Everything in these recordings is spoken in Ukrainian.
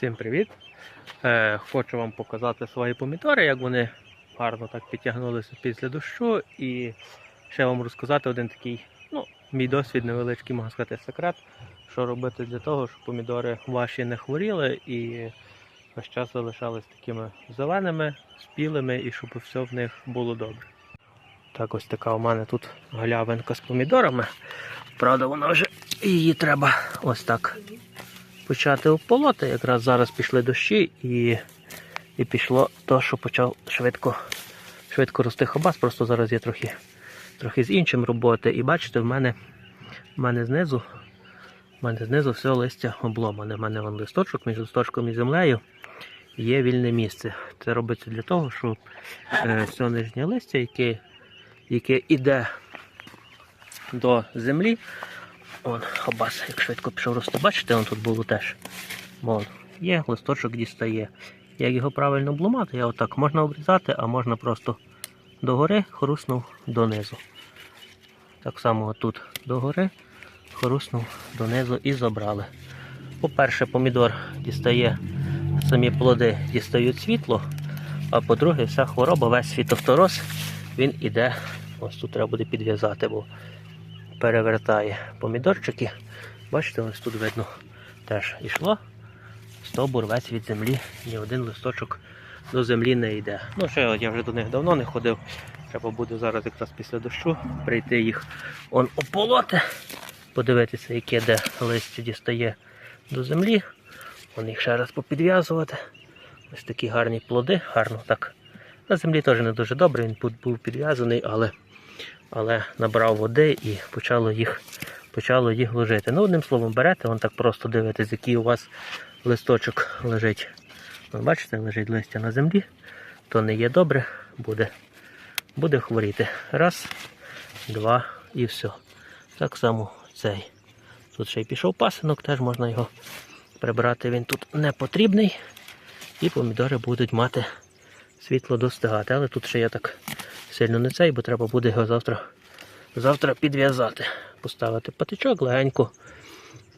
Всім привіт! Е, хочу вам показати свої помідори, як вони гарно так підтягнулися після дощу. І ще вам розказати один такий, ну, мій досвід невеличкий, можна сказати, секрет, що робити для того, щоб помідори ваші не хворіли і весь час залишались такими зеленими, спілими і щоб все в них було добре. Так, ось така у мене тут галявинка з помідорами. Правда, вона вже її треба ось так почати ополоти. Якраз зараз пішли дощі і, і пішло то, що почав швидко, швидко рости хабас. Просто зараз є трохи, трохи з іншим роботи. І бачите, в мене, в мене знизу. В мене знизу все листя обломане. В мене вон листочок між листочком і землею є вільне місце. Це робиться для того, щоб е, все нижнє листя, яке, яке йде до землі, Вон, хабас, як швидко пішов рости. Бачите, он тут було теж. Вон, є, листочок дістає. Як його правильно обламати, я отак можна обрізати, а можна просто догори хруснув донизу. Так само тут догори хруснув донизу і забрали. По-перше, помідор дістає самі плоди, дістають світло, а по-друге, вся хвороба, весь фітофтороз, він іде. Ось тут треба буде підв'язати, бо перевертає помідорчики. Бачите, ось тут видно теж йшло. Стовбур весь від землі, ні один листочок до землі не йде. Ну, ще я вже до них давно не ходив. Треба буде зараз якраз після дощу прийти їх он ополоти, подивитися, яке де листя дістає до землі. Вон їх ще раз попідв'язувати. Ось такі гарні плоди, гарно так. На землі теж не дуже добре, він був- підв'язаний, але але набрав води і почало їх, почало їх ложити. Ну, одним словом, берете, вон так просто дивитесь, який у вас листочок лежить. Вон, бачите, лежить листя на землі, то не є добре, буде, буде хворіти. Раз, два і все. Так само цей. Тут ще й пішов пасинок, теж можна його прибрати. Він тут не потрібний. І помідори будуть мати світло достигати. Але тут ще я так сильно не цей, бо треба буде його завтра, завтра підв'язати. Поставити патичок легенько.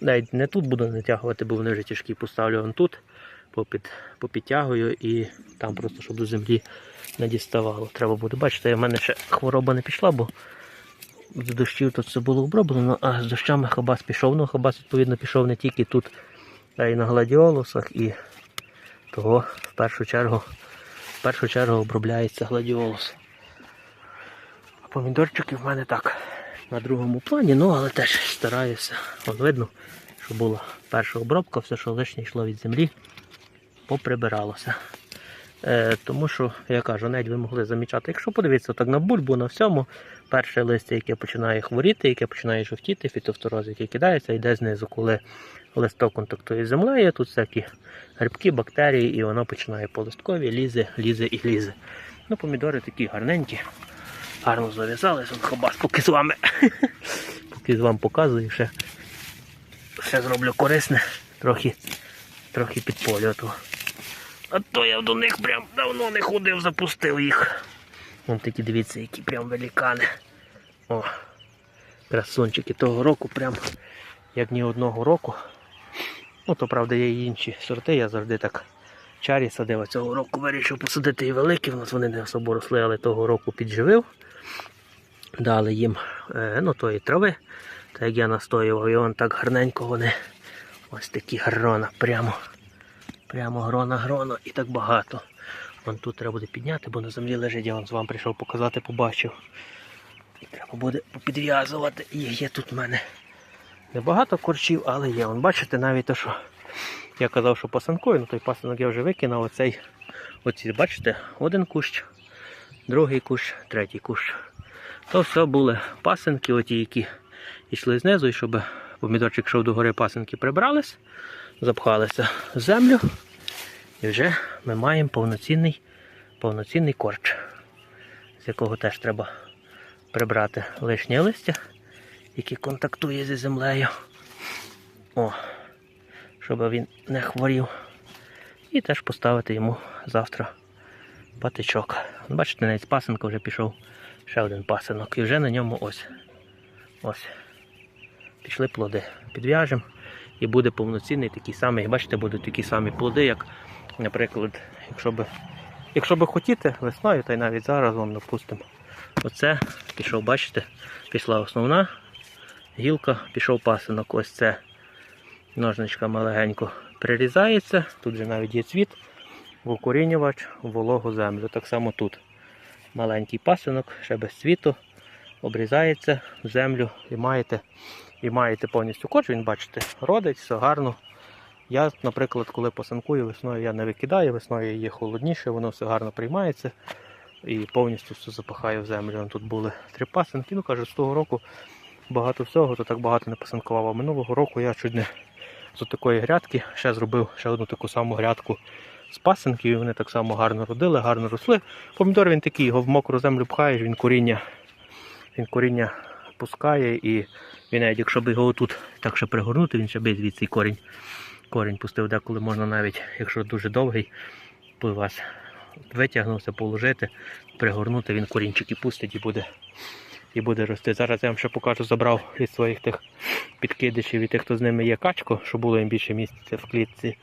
Навіть не тут буду натягувати, бо вони вже тяжкі. Поставлю вон тут, попід, попідтягую і там просто, щоб до землі не діставало. Треба буде. Бачите, в мене ще хвороба не пішла, бо з дощів тут все було оброблено, а з дощами хабас пішов. Ну, хабас, відповідно, пішов не тільки тут, а й на гладіолусах, і того в першу чергу, в першу чергу обробляється гладіолус. Помідорчики в мене так на другому плані, ну але теж стараюся. Вон видно, що була перша обробка, все, що лишнє йшло від землі, поприбиралося. Е, тому що, я кажу, навіть ви могли замічати, якщо подивитися так на бульбу, на всьому, перше листя, яке починає хворіти, яке починає жовтіти, фітофтороз, який кидається, йде знизу, коли листок контактує з землею, тут всякі грибки, бактерії, і воно починає по листкові, лізе, лізе і лізе. Ну, помідори такі гарненькі, гарно зав'язались, он хабас, поки з вами, поки з вами показую, ще, ще зроблю корисне, трохи, трохи підполю того. А то я до них прям давно не ходив, запустив їх. Вон такі, дивіться, які прям великани. О, красунчики того року, прям як ні одного року. Ну, то правда є і інші сорти, я завжди так чарі садив. Цього року вирішив посадити і великі, в нас вони не особо росли, але того року підживив. Дали їм е, ну, тої трави, так як я настоював, і вон так гарненько вони ось такі грона, прямо. Прямо грона-грона і так багато. Вон тут треба буде підняти, бо на землі лежить, я вам з вами прийшов показати, побачив. І треба буде попідв'язувати. І є тут в мене небагато корчів, але є. Вон, бачите, навіть те, що я казав, що пасанкою, ну той пасанок я вже викинув. Оцей, оці, бачите, один кущ, другий кущ, третій кущ. То все були пасенки, оті, які йшли знизу, і щоб помідорчик йшов до гори пасенки прибрались, запхалися в землю. І вже ми маємо повноцінний, повноцінний корч, з якого теж треба прибрати лишнє листя, яке контактує зі землею. О, щоб він не хворів. І теж поставити йому завтра патичок. Бачите, навіть пасенка вже пішов ще один пасинок. І вже на ньому ось. Ось. Пішли плоди. Підв'яжемо і буде повноцінний такий самий, бачите, будуть такі самі плоди, як, наприклад, якщо би, якщо би хотіти весною, та й навіть зараз вам допустимо. Оце пішов, бачите, пішла основна гілка, пішов пасинок. Ось це ножничками легенько прирізається. Тут же навіть є цвіт, в вологу землю. Так само тут маленький пасинок, ще без цвіту, обрізається в землю і маєте, і маєте повністю корінь, бачите, родить, все гарно. Я, наприклад, коли пасинкую весною, я не викидаю, весною є холодніше, воно все гарно приймається і повністю все запахаю в землю. Тут були три пасинки. Ну кажу, з того року багато всього, то так багато не пасинкував. А минулого року я чуть не з такої грядки ще зробив ще одну таку саму грядку з пасинків, і вони так само гарно родили, гарно росли. Помідор він такий, його в мокру землю пхаєш, він коріння, він коріння пускає, і він навіть якщо б його тут так ще пригорнути, він ще би звідси корінь, корінь пустив, деколи можна навіть, якщо дуже довгий, у вас витягнувся, положити, пригорнути, він корінчики пустить і буде, і буде рости. Зараз я вам ще покажу, забрав від своїх тих підкидишів і тих, хто з ними є качку, щоб було їм більше місця в клітці.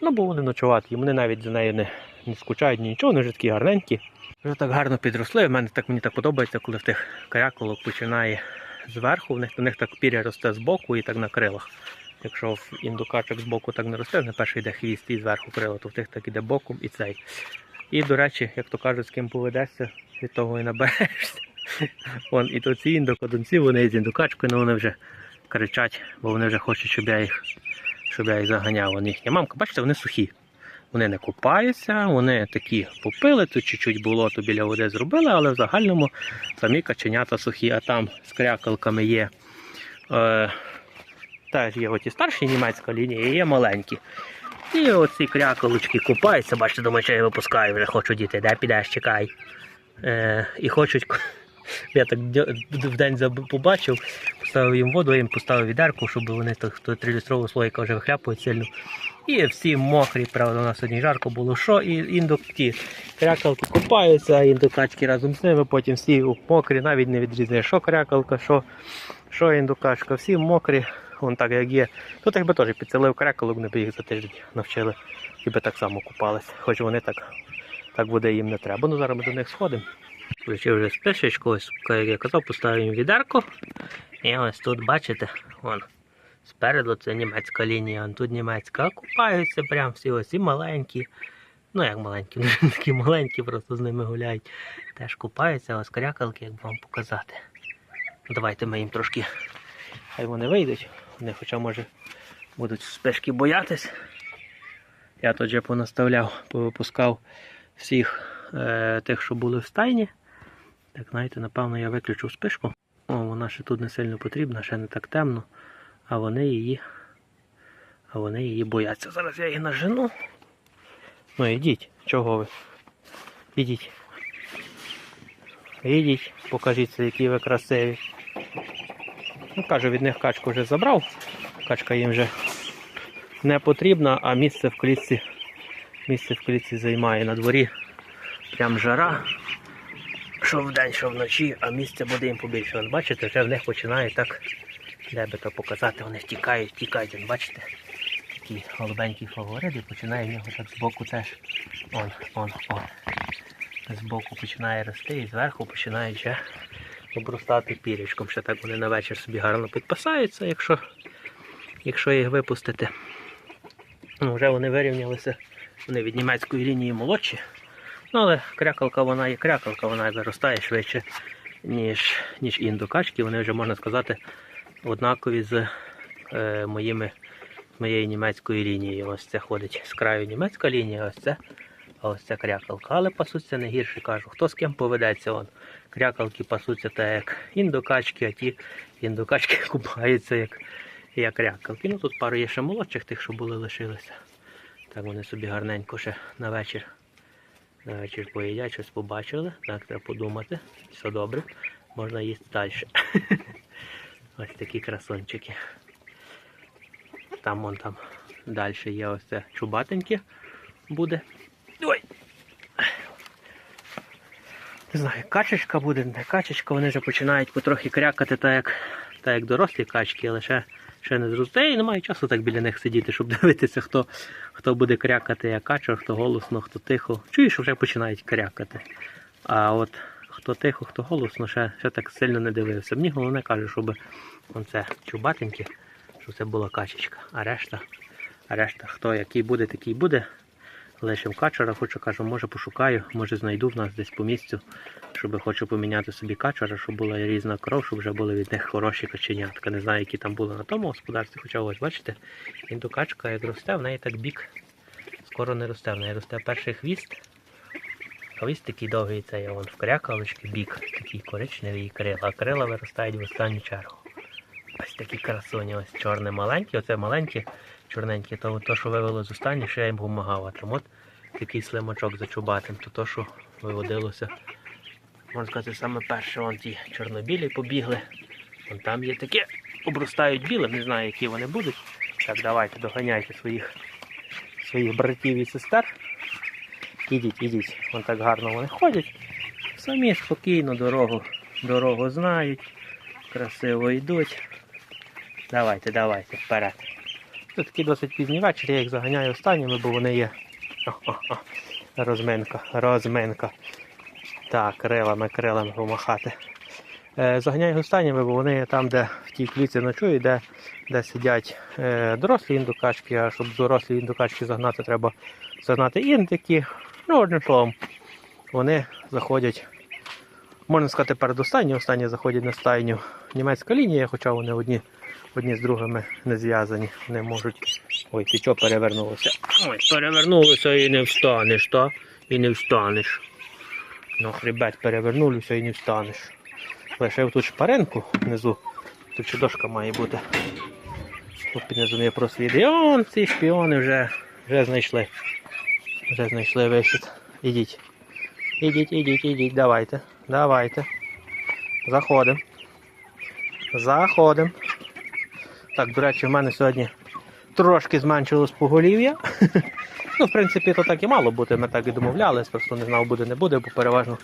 Ну, бо вони ночувати, вони навіть за нею не, не скучають ні нічого, вони вже такі гарненькі. Вже так гарно підросли. В мене так мені так подобається, коли в тих каряколок починає зверху, в них, в них так піря росте з боку і так на крилах. Якщо в індукачок з боку так не росте, на перший йде хвіст і зверху крила, то в тих так іде боком і цей. І, до речі, як то кажуть, з ким поведешся, від того і наберешся. Вон, і то ці індокодонці, вони з індукачкою, але вони вже кричать, бо вони вже хочуть, щоб я їх, щоб я їх заганяв. Вон їхня мамка, бачите, вони сухі. Вони не купаються, вони такі попили, тут чуть-чуть було, то біля води зробили, але в загальному самі каченята сухі, а там з крякалками є. Е, теж є оті старші німецька лінія, і є маленькі. І оці кряколочки купаються, бачите, думаю, що я випускаю, вже хочу діти, де підеш, чекай. Е, і хочуть. Я так в день побачив, поставив їм воду, їм поставив відерку, щоб вони так то 3-літрового слоїка вже вихляпують сильно. І всі мокрі, правда, у нас сьогодні жарко було. Що? І індук ті крякалки купаються, індукачки разом з ними, потім всі мокрі, навіть не відрізняє, що крякалка, що, що індукачка, всі мокрі, вон так як є. Тут якби теж підселив крякалок, вони б їх за тиждень навчили, і би так само купались. Хоч вони так, так буде їм не треба. Ну зараз ми до них сходимо. Включив вже спишечку, ось, як я казав, поставив їм відерку. І ось тут, бачите, вон, спереду це німецька лінія, вон тут німецька, а купаються прям всі ось і маленькі. Ну як маленькі, вони такі маленькі, просто з ними гуляють. Теж купаються, ось крякалки, як вам показати. Ну, Давайте ми їм трошки, хай вони вийдуть. Вони хоча може будуть спешки боятись. Я тут вже понаставляв, повипускав всіх е, тих, що були в стайні. Так, знаєте, напевно, я виключу спишку. О, вона ще тут не сильно потрібна, ще не так темно. А вони її. А вони її бояться. Зараз я її нажену. Ну ідіть, чого ви? Ідіть. Ідіть, покажіться, які ви красиві. Ну, кажу, від них качку вже забрав. Качка їм вже не потрібна, а місце в клітці, місце в клітці займає на дворі. Прям жара. Що вдень, що вночі, а місця буде їм побільше. Вон, бачите, вже в них починає так, де би то показати, вони тікають, тікають. Вон, бачите? Такий голубенький фаворит і починає в нього так збоку теж. Он, он, он. Збоку починає рости і зверху починає ще обростати пірячком. Ще так вони на вечір собі гарно підпасаються, якщо, якщо їх випустити. Ну, вже вони вирівнялися, вони від німецької лінії молодші. Ну, але крякалка вона є крякалка, вона виростає швидше, ніж, ніж індокачки. Вони вже, можна сказати, однакові з е, моїми, моєю німецькою лінією. Ось це ходить з краю німецька лінія, ось це, а ось це крякалка. Але пасуться не гірше, кажу. Хто з ким поведеться? Он. Крякалки пасуться так як індокачки, а ті індокачки купаються як, як крякалки. Ну тут пару є ще молодших тих, що були лишилися. Так вони собі гарненько ще на вечір. На вечір поїдять, щось побачили. Так, треба подумати. Все добре. Можна їсти далі. Ось такі красончики. Там вон там далі є ось це чубатеньке буде. Ой! Не знаю, качечка буде, не качечка, вони вже починають потрохи крякати, так як, так як дорослі качки, але ще, не зросте, і немає часу так біля них сидіти, щоб дивитися, хто, хто буде крякати як качер, хто голосно, хто тихо. Чуєш, що вже починають крякати. А от хто тихо, хто голосно, ще, ще так сильно не дивився. Мені головне каже, щоб це чубатеньке, щоб це була качечка. А решта, а решта, хто який буде, такий буде. Лишим качера, хочу кажу, може пошукаю, може знайду в нас десь по місцю, щоб хочу поміняти собі качера, щоб була різна кров, щоб вже були від них хороші каченятка. Не знаю, які там були на тому господарстві, хоча ось бачите, індукачка як росте, в неї так бік скоро не росте, в неї росте перший хвіст. Хвіст такий довгий, це є вон в крякалочки бік, такий коричневий і крила, а крила виростають в останню чергу. Ось такі красуні, ось чорне маленькі, оце маленькі, чорненькі, то, то що вивело з останні, що я їм допомагав. А там от такий слимачок за чубатим, то то, що виводилося. Можна сказати, саме перше, вон ті чорнобілі побігли. Вон там є такі, обростають білим, не знаю, які вони будуть. Так, давайте доганяйте своїх, своїх братів і сестер. Ідіть, ідіть. Вон так гарно вони ходять. Самі спокійно дорогу, дорогу знають, красиво йдуть. Давайте, давайте, вперед. Це такий досить пізній вечір, я їх заганяю останніми, бо вони є. О-о-о. Розминка, розминка. Так, крилами, крилами помахати. Е, заганяю їх останніми, бо вони є там, де в тій клітці ночують, де, де сидять е, дорослі індукачки, а щоб дорослі індукачки загнати, треба загнати індики. Ну, одним словом, вони заходять, можна сказати, передостанні, останні заходять на стайню. Німецька лінія, хоча вони одні, одні з другими не зв'язані. Не можуть. Ой, ти чого перевернулося? Ой, перевернулося і не встанеш, та? І не встанеш. Ну, хребет перевернулося і не встанеш. Лишив тут шпаринку внизу. Тут ще дошка має бути. Тут під низом є просвіт. І он ці шпіони вже, вже знайшли. Вже знайшли вихід. Ідіть. Ідіть, ідіть, ідіть, давайте. Давайте. Заходимо. Заходимо. Так, до речі, в мене сьогодні трошки зменшилось поголів'я. ну, в принципі, то так і мало бути. Ми так і домовлялись, просто не знав, буде, не буде, бо переважно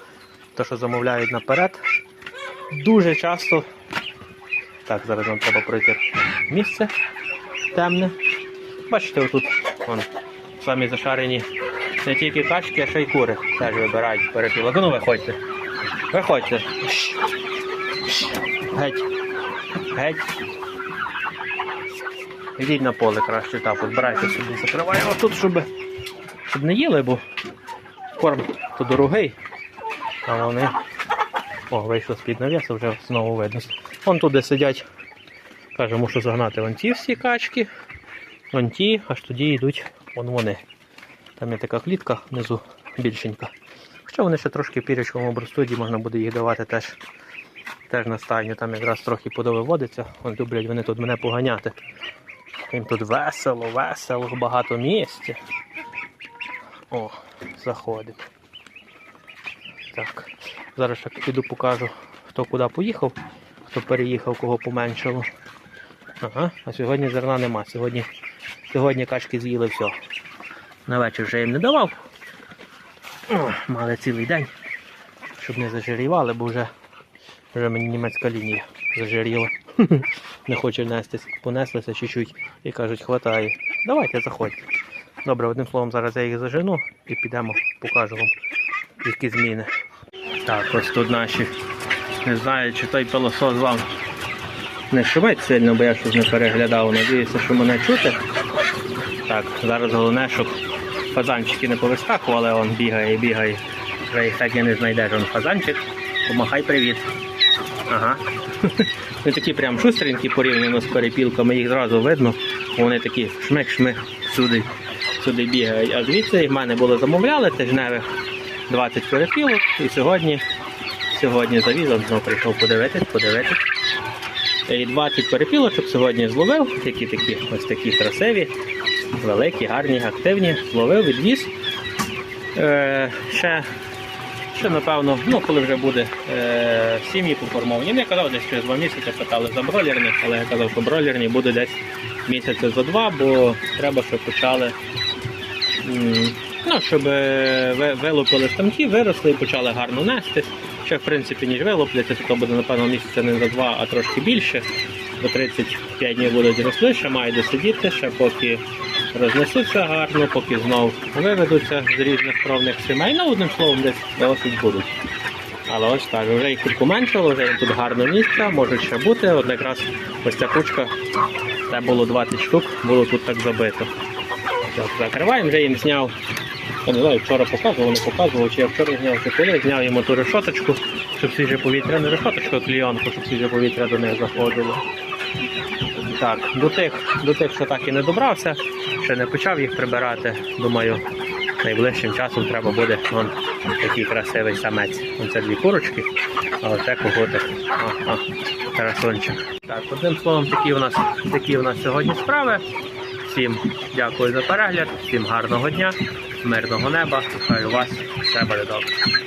те, що замовляють наперед. Дуже часто. Так, зараз нам треба пройти місце темне. Бачите, отут вон, самі зашарені не тільки качки, а ще й кури. Теж вибирають перепілок. Ну виходьте. Виходьте. Геть. Геть. Йдіть на поле краще так, от збирайте собі, закриваємо тут, щоб, щоб не їли, бо корм то дорогий. А вони. О, вийшло з-під навісу, вже знову видно. Вон туди сидять. Каже, мушу загнати вон ті всі качки. Вон ті, аж тоді йдуть вон вони. Там є така клітка внизу більшенька. Хоча вони ще трошки в пірячковому обростуді, можна буде їх давати теж, теж на стайню. Там якраз трохи подовиводиться. Вон люблять вони тут мене поганяти. Їм тут весело, весело, багато місця. О, заходить. Так. Зараз ще піду покажу, хто куди поїхав, хто переїхав, кого поменшало. Ага, а сьогодні зерна нема. Сьогодні, сьогодні качки з'їли все. На вечір вже їм не давав. О, мали цілий день, щоб не зажирівали, бо вже, вже мені німецька лінія зажиріла. Не хоче нестись. Понеслися чуть-чуть і кажуть, хватає. Давайте заходьте. Добре, одним словом, зараз я їх зажену і підемо, покажу вам, які зміни. Так, ось тут наші. Не знаю, чи той пилосос вам не шумить сильно, бо я щось не переглядав. Надіюся, що мене чути. Так, зараз головне, щоб фазанчики не повискакували, он бігає бігає. Вже їх так і не знайдеш. Он фазанчик. Помахай привіт. Ага. Вони такі прям шустренькі порівняно з перепілками, їх зразу видно. Вони такі шмик-шмик сюди, сюди бігають. А звідси в мене було замовляли тижневих 20 перепілок. І сьогодні, сьогодні завізом знову прийшов подивитись, подивитись. І 20 перепілок, щоб сьогодні зловив, які такі ось такі красиві, великі, гарні, активні. Зловив, відвіз. Е, ще, ще, напевно, ну, коли вже буде е, сім'ї поформовані. Ну, я казав, десь через два місяці питали за бройлерних, але я казав, що бройлерні буде десь місяця за два, бо треба, щоб почали. Ну, щоб е, вилупили самки, виросли і почали гарно нестись. Ще, в принципі, ніж вилупляться, то буде, напевно, місяця не за два, а трошки більше. по 35 днів будуть росли, ще мають досидіти, ще поки рознесуться гарно, поки знов виведуться з різних кровних сімей. Ну, одним словом, десь досить будуть. Але ось так, вже їх тут поменшало, вже їм тут гарно місця, можуть ще бути. От якраз ось ця кучка, це було 20 штук, було тут так забито. Так, закриваємо, вже їм зняв. Я не знаю, вчора показував, не показував, чи я вчора зняв, чи коли зняв йому ту решоточку, щоб свіже повітря, не решоточку, а клійонку, щоб свіже повітря до них заходило. Так, до тих, до тих, що так і не добрався, ще не почав їх прибирати. Думаю, найближчим часом треба буде вон такий красивий самець. Вон це дві курочки, а оце коготик. Ага, красунчик. Так, одним словом, такі у нас такі у нас сьогодні справи. Всім дякую за перегляд, всім гарного дня, мирного неба. Хай у вас все буде добре.